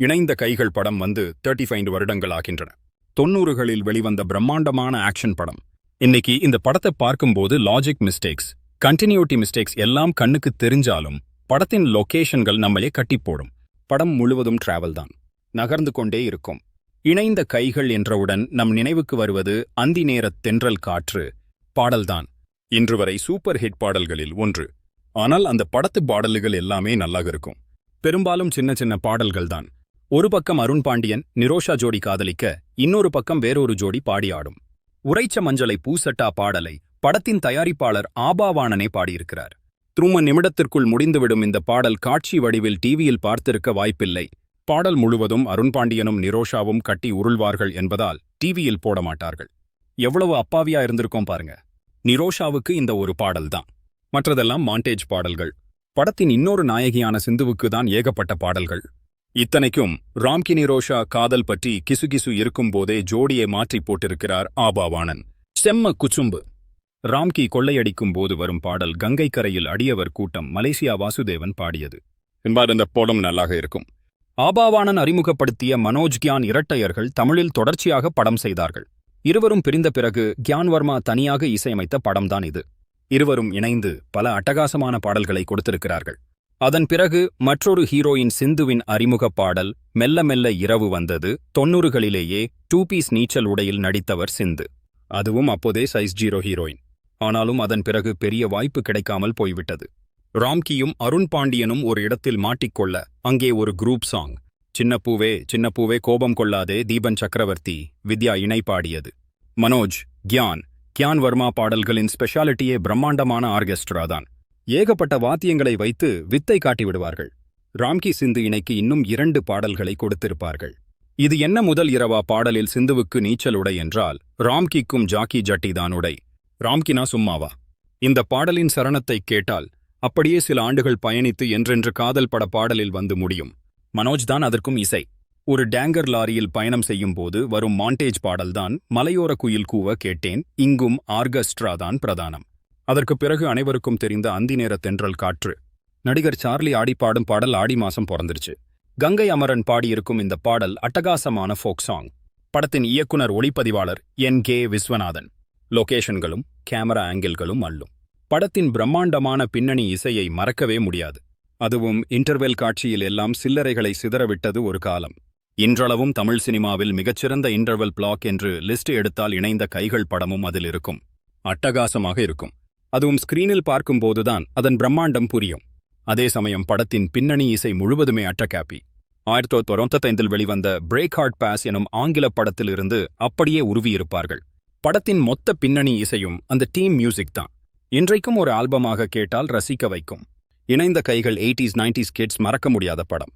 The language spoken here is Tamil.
இணைந்த கைகள் படம் வந்து தேர்ட்டி ஃபைவ் வருடங்கள் ஆகின்றன. தொண்ணூறுகளில் வெளிவந்த பிரம்மாண்டமான ஆக்ஷன் படம். இன்னைக்கு இந்த படத்தை பார்க்கும்போது லாஜிக் மிஸ்டேக்ஸ் கண்டினியூட்டி மிஸ்டேக்ஸ் எல்லாம் கண்ணுக்கு தெரிஞ்சாலும் படத்தின் லொகேஷன்கள் நம்மளே கட்டிப் போடும் படம் முழுவதும் டிராவல் தான். நகர்ந்து கொண்டே இருக்கும். இணைந்த கைகள் என்றவுடன் நம் நினைவுக்கு வருவது அந்தி நேரத் தென்றல் காற்று பாடல்தான் இன்று வரை சூப்பர் ஹிட் பாடல்களில் ஒன்று. ஆனால் அந்த படத்து பாடல்கள் எல்லாமே நல்லாக இருக்கும். பெரும்பாலும் சின்ன சின்ன பாடல்கள் தான். ஒரு பக்கம் அருண் பாண்டியன் நிரோஷா ஜோடி காதலிக்க இன்னொரு பக்கம் வேறொரு ஜோடி பாடி ஆடும். உரைச்ச மஞ்சளை பூசட்டா பாடலை படத்தின் தயாரிப்பாளர் ஆபாவாணனே பாடியிருக்கிறார். திரும நிமிடத்திற்குள் முடிந்துவிடும் இந்த பாடல் காட்சி வடிவில் டிவியில் பார்த்திருக்க வாய்ப்பில்லை. பாடல் முழுவதும் அருண் பாண்டியனும் நிரோஷாவும் கட்டி உருள்வார்கள் என்பதால் டிவியில் போட மாட்டார்கள். எவ்வளவு அப்பாவியா இருந்திருக்கோம் பாருங்க. நிரோஷாவுக்கு இந்த ஒரு பாடல்தான் மற்றதெல்லாம் மாண்டேஜ் பாடல்கள். படத்தின் இன்னொரு நாயகியான சிந்துவுக்கு தான் ஏகப்பட்ட பாடல்கள். இத்தனைக்கும் ராம்கி நிரோஷா காதல் பற்றி கிசுகிசு இருக்கும்போதே ஜோடியை மாற்றி போட்டிருக்கிறார் ஆபாவாணன் செம்ம குச்சும்பு. ராம்கி கொள்ளையடிக்கும் போது வரும் பாடல் கங்கை கரையில் அடியவர் கூட்டம் மலேசியா வாசுதேவன் பாடியது. என்பார் இந்த படம் நல்லாக இருக்கும். ஆபாவாணன் அறிமுகப்படுத்திய மனோஜ் கியான் இரட்டையர்கள் தமிழில் தொடர்ச்சியாக படம் செய்தார்கள். இருவரும் பிரிந்த பிறகு கியான் வர்மா தனியாக இசையமைத்த படம்தான் இது. இருவரும் இணைந்து பல அட்டகாசமான பாடல்களை கொடுத்திருக்கிறார்கள். அதன் பிறகு மற்றொரு ஹீரோயின் சிந்துவின் அறிமுகப் பாடல் மெல்ல மெல்ல இரவு வந்தது. தொன்னூறுகளிலேயே டூ பீஸ் நீச்சல் உடையில் நடித்தவர் சிந்து. அதுவும் அப்போதே சைஸ் ஜீரோ ஹீரோயின். ஆனாலும் அதன் பிறகு பெரிய வாய்ப்பு கிடைக்காமல் போய்விட்டது. ராம்கியும் அருண் பாண்டியனும் ஒரு இடத்தில் மாட்டிக்கொள்ள அங்கே ஒரு குரூப் சாங் சின்னப்பூவே சின்னப்பூவே கோபம் கொள்ளாதே தீபன் சக்கரவர்த்தி வித்யா இணை பாடியது. மனோஜ் கியான். கியான் வர்மா பாடல்களின் ஸ்பெஷாலிட்டியே பிரம்மாண்டமான ஆர்கெஸ்ட்ரா தான். ஏகப்பட்ட வாத்தியங்களை வைத்து வித்தை காட்டி விடுவார்கள். ராம்கி சிந்து இணைக்கு இன்னும் இரண்டு பாடல்களை கொடுத்திருப்பார்கள். இது என்ன முதல் இரவா பாடலில் சிந்துவுக்கு நீச்சல் உடை என்றால் ராம்கிக்கும் ஜாக்கி ஜட்டி தான் உடை. ராம்கினா சும்மாவா? இந்த பாடலின் சரணத்தை கேட்டால் அப்படியே சில ஆண்டுகள் பயணித்து என்றென்று காதல் பட பாடலில் வந்து முடியும். மனோஜ் தான் அதற்கும் இசை. ஒரு டேங்கர் லாரியில் பயணம் செய்யும் போது வரும் மாண்டேஜ் பாடல்தான் மலையோர குயில் கூவ கேட்டேன் இங்கும் ஆர்கஸ்ட்ரா தான் பிரதானம். அதற்கு பிறகு அனைவருக்கும் தெரிந்த அந்தி நேர தென்றல் காற்று. நடிகர் சார்லி ஆடி பாடும் பாடல் ஆடி மாசம் பிறந்துருச்சு. கங்கை அமரன் பாடியிருக்கும் இந்த பாடல் அட்டகாசமான ஃபோக் சாங். படத்தின் இயக்குனர் ஒளிப்பதிவாளர் என். கே. விஸ்வநாதன். லொகேஷன்களும் கேமரா ஆங்கிள்களும் அள்ளும். படத்தின் பிரம்மாண்டமான பின்னணி இசையை மறக்கவே முடியாது. அதுவும் இன்டர்வெல் காட்சியில் எல்லாம் சில்லறைகளை சிதறவிட்டது ஒரு காலம். இன்றளவும் தமிழ் சினிமாவில் மிகச்சிறந்த இன்டர்வெல் பிளாக் என்று லிஸ்ட் எடுத்தால் இணைந்த கைகள் படமும் அதில் இருக்கும். அட்டகாசமாக இருக்கும். அதுவும் ஸ்கிரீனில் பார்க்கும்போதுதான் அதன் பிரம்மாண்டம் புரியும். அதே சமயம் படத்தின் பின்னணி இசை முழுவதுமே அட்டகாப்பி. ஆயிரத்தி தொண்ணூத்தைந்தில் வெளிவந்த பிரேக் ஹார்ட் பாஸ் எனும் ஆங்கில படத்திலிருந்து அப்படியே உருவியிருப்பார்கள். படத்தின் மொத்த பின்னணி இசையும் அந்த டீம் மியூசிக் தான். இன்றைக்கும் ஒரு ஆல்பமாக கேட்டால் ரசிக்க வைக்கும். இணைந்த கைகள் எயிட்டிஸ் நைன்டிஸ் கிட்ஸ் மறக்க முடியாத படம்.